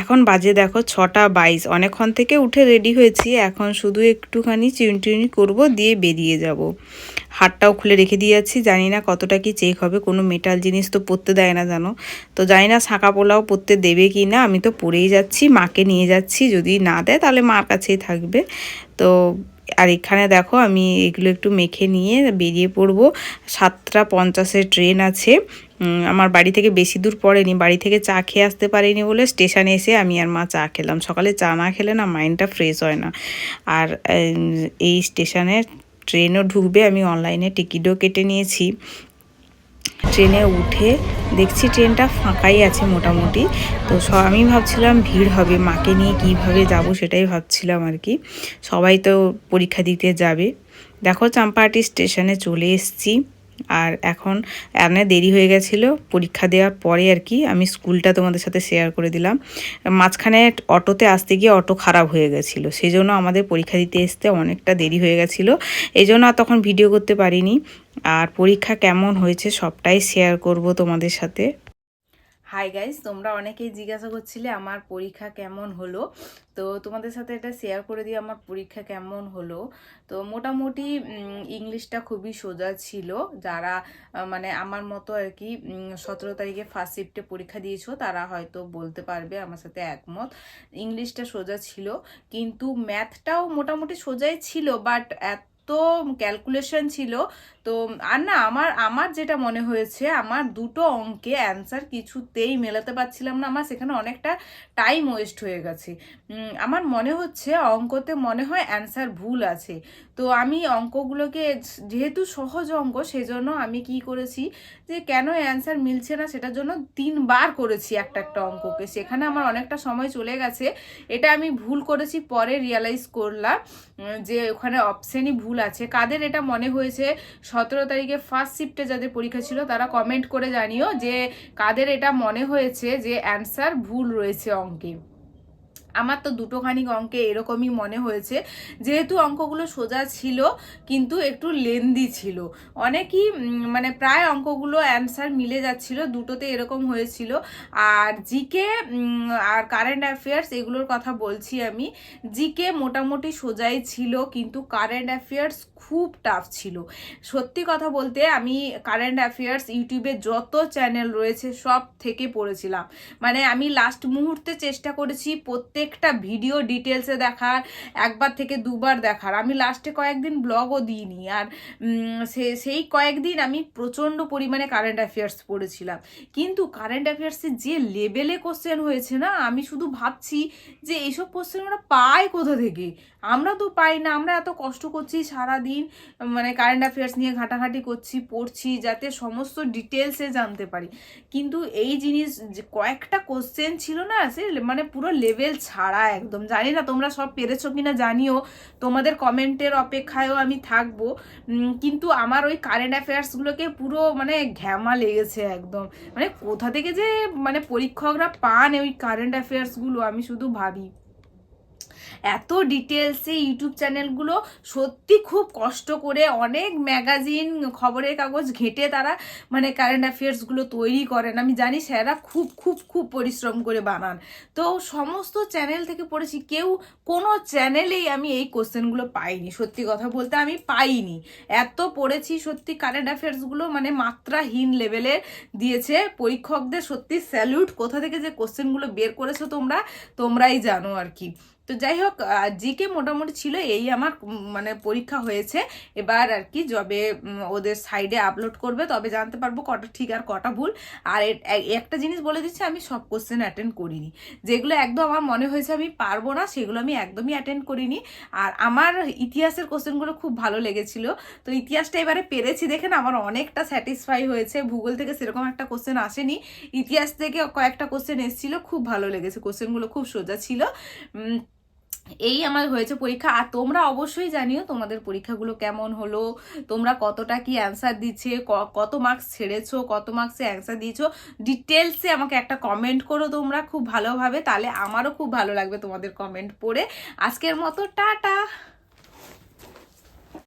এখন বাজে দেখো ছটা বাইশ। অনেকক্ষণ থেকে উঠে রেডি হয়েছি। এখন শুধু একটুখানি চিউনটিউনি করব, দিয়ে বেরিয়ে যাব। হাটটাও খুলে রেখে দিয়ে যাচ্ছি। জানি না কতটা কি চেক হবে। কোনো মেটাল জিনিস তো পরতে দেয় না, জানো? তো জানি না শাঁকা পোলাও পরতে দেবে কি না। আমি তো পরেই যাচ্ছি, মাকে নিয়ে যাচ্ছি। যদি না দেয় তাহলে মার কাছেই থাকবে। তো আর এখানে দেখো আমি এগুলো একটু মেখে নিয়ে বেরিয়ে পড়ব। সাতটা পঞ্চাশের ট্রেন আছে। আমার বাড়ি থেকে বেশি দূর পড়েনি। বাড়ি থেকে চা খেয়ে আসতে পারিনি বলে স্টেশনে এসে আমি আর মা চা খেলাম। সকালে চা না খেলে না মাইন্ডটা ফ্রেশ হয় না। আর এই স্টেশনে ট্রেনও ঢুকবে। আমি অনলাইনে টিকিটও কেটে নিয়েছি। ট্রেনে উঠে দেখছি ট্রেনটা ফাঁকাই আছে মোটামুটি। তো আমি ভাবছিলাম ভিড় হবে, মাকে নিয়ে কীভাবে যাব সেটাই ভাবছিলাম আর কি। সবাই তো পরীক্ষা দিতে যাবে। দেখো, চাম্পাহাটি স্টেশনে চলে এসেছি। আর এখন এনে দেরি হয়ে গেছিল, পরীক্ষা দেওয়ার পরে আর কি আমি স্কুলটা তোমাদের সাথে শেয়ার করে দিলাম। মাঝখানে অটোতে আসতে গিয়ে অটো খারাপ হয়ে গেছিল সেই জন্য আমাদের পরীক্ষা দিতে আসতে অনেকটা দেরি হয়ে গেছিল এই জন্য আর তখন ভিডিও করতে পারিনি। আর পরীক্ষা কেমন হয়েছে সবটাই শেয়ার করব তোমাদের সাথে। হাই গাইস তোমরা অনেকেই জিজ্ঞাসা করছিলে আমার পরীক্ষা কেমন হলো। তো তোমাদের সাথে এটা শেয়ার করে দিই, আমার পরীক্ষা কেমন হলো। তো মোটামুটি ইংলিশটা খুবই সোজা ছিল। যারা মানে আমার মতো আর কি সতেরো তারিখে ফার্স্ট শিফটে পরীক্ষা দিয়েছ, তারা হয়তো বলতে পারবে আমার সাথে একমত। ইংলিশটা সোজা ছিল, কিন্তু ম্যাথটাও মোটামুটি সোজাই ছিল বাট এত ক্যালকুলেশন ছিল তো, আর না, আমার আমার যেটা মনে হয়েছে, আমার দুটো অঙ্কে অ্যান্সার কিছুতেই মেলাতে পারছিলাম না, আমার সেখানে অনেকটা টাইম ওয়েস্ট হয়ে গেছে। আমার মনে হচ্ছে অঙ্কতে মনে হয় অ্যান্সার ভুল আছে। তো আমি অঙ্কগুলোকে যেহেতু সহজ অঙ্ক, সেজন্য আমি কি করেছি যে, কেন অ্যান্সার মিলছে না, সেটার জন্য তিনবার করেছি একটা একটা অঙ্ককে। সেখানে আমার অনেকটা সময় চলে গেছে। এটা আমি ভুল করেছি, পরে রিয়ালাইজ করলাম যে ওখানে অপশানই ভুল আছে। কাদের এটা মনে হয়েছে? সতেরো তারিখে ফার্স্ট শিফটে যাদের পরীক্ষা ছিল, তারা কমেন্ট করে জানিও যে কাদের এটা মনে হয়েছে যে অ্যান্সার ভুল রয়েছে অঙ্কে। আমার তো দুটোখানি অঙ্কে এরকমই মনে হয়েছে। যেহেতু অঙ্কগুলো সোজা ছিল, কিন্তু একটু লেন্দি ছিল। অনেকই মানে প্রায় অঙ্কগুলো অ্যান্সার মিলে যাচ্ছিল, দুটোতে এরকম হয়েছিল। আর জিকে আর কারেন্ট অ্যাফেয়ার্স এগুলোর কথা বলছি আমি। জিকে মোটামুটি সোজাই ছিল, কিন্তু কারেন্ট অ্যাফেয়ার্স খুব টাফ ছিল। সত্যি কথা বলতে আমি কারেন্ট অ্যাফেয়ার্স ইউটিউবে যত চ্যানেল রয়েছে সব থেকে পড়েছিলাম। মানে আমি লাস্ট মুহূর্তে চেষ্টা করেছি প্রত্যেকটা ভিডিও ডিটেলসে দেখার, একবার থেকে দুবার দেখার। আমি লাস্টে কয়েকদিন ব্লগও দিইনি আর সে, সেই কয়েকদিন আমি প্রচণ্ড পরিমাণে কারেন্ট অ্যাফেয়ার্স পড়েছিলাম। কিন্তু কারেন্ট অ্যাফেয়ার্সে যে লেভেলে কোশ্চেন হয়েছে না, আমি শুধু ভাবছি যে এইসব কোশ্চেন ওরা পায় কোথা থেকে? আমরা তো পাই না, আমরা এত কষ্ট করছি সারাদিন মানে কারেন্ট অ্যাফেয়ার্স নিয়ে ঘাটাঘাটি করছি, পড়ছি যাতে সমস্ত ডিটেলসে জানতে পারি। কিন্তু এই জিনিস কয়েকটা কোশ্চেন ছিল না, সে মানে পুরো লেভেল ছাড়া একদম। জানি না তোমরা সব পেরেছ কিনা, জানিও। তোমাদের কমেন্টের অপেক্ষায়ও আমি থাকব। কিন্তু আমার ওই কারেন্ট অ্যাফেয়ার্সগুলোকে পুরো মানে ঘ্যামা লেগেছে একদম। মানে কোথা থেকে যে মানে পরীক্ষকরা পান ওই কারেন্ট অ্যাফেয়ার্সগুলো আমি শুধু ভাবি। এত ডিটেলসে ইউটিউব চ্যানেলগুলো সত্যি খুব কষ্ট করে অনেক ম্যাগাজিন খবরের কাগজ ঘেঁটে তারা মানে কারেন্ট অ্যাফেয়ার্সগুলো তৈরি করেন। আমি জানি স্যারা খুব খুব খুব পরিশ্রম করে বানান। তো সমস্ত চ্যানেল থেকে পড়েছি, কেউ কোনো চ্যানেলেই আমি এই কোশ্চেনগুলো পাইনি, সত্যি কথা বলতে আমি পাইনি। এত পড়েছি, সত্যি কারেন্ট অ্যাফেয়ার্সগুলো মানে মাত্রাহীন লেভেলের দিয়েছে। পরীক্ষকদের সত্যি স্যালিউট কোথা থেকে যে কোশ্চেনগুলো বের করেছ তোমরা, তোমরাই জানো আর কি। তো যাই হোক জিকে মোটামুটি ছিল এই আমার মানে পরীক্ষা হয়েছে। এবার আর কি যবে ওদের সাইডে আপলোড করবে, তবে জানতে পারব কটা ঠিক আর কটা ভুল। আর একটা জিনিস বলে দিচ্ছি, আমি সব কোশ্চেন অ্যাটেন্ড করিনি। যেগুলো একদম আমার মনে হয়েছে আমি পারব না, সেগুলো আমি একদমই অ্যাটেন্ড করিনি। আর আমার ইতিহাসের কোশ্চেনগুলো খুব ভালো লেগেছিল। তো ইতিহাসটা এবারে পেরেছি দেখে না, আমার অনেকটা স্যাটিসফাই হয়েছে। ভূগোল থেকে সেরকম একটা কোশ্চেন আসেনি। ইতিহাস থেকে কয়েকটা কোশ্চেন এসেছিল, খুব ভালো লেগেছে। কোশ্চেনগুলো খুব সোজা ছিল। এই আমার হয়েছে পরীক্ষা। আর তোমরা অবশ্যই জানিও তোমাদের পরীক্ষাগুলো কেমন হলো, তোমরা কতটা কি অ্যান্সার দিচ্ছে কত মার্কস ছেড়েছো, কত মার্কসে অ্যান্সার দিয়েছ। ডিটেলসে আমাকে একটা কমেন্ট করো তোমরা খুব ভালোভাবে, তাহলে আমারও খুব ভালো লাগবে তোমাদের কমেন্ট পড়ে। আজকের মতো, টাটা!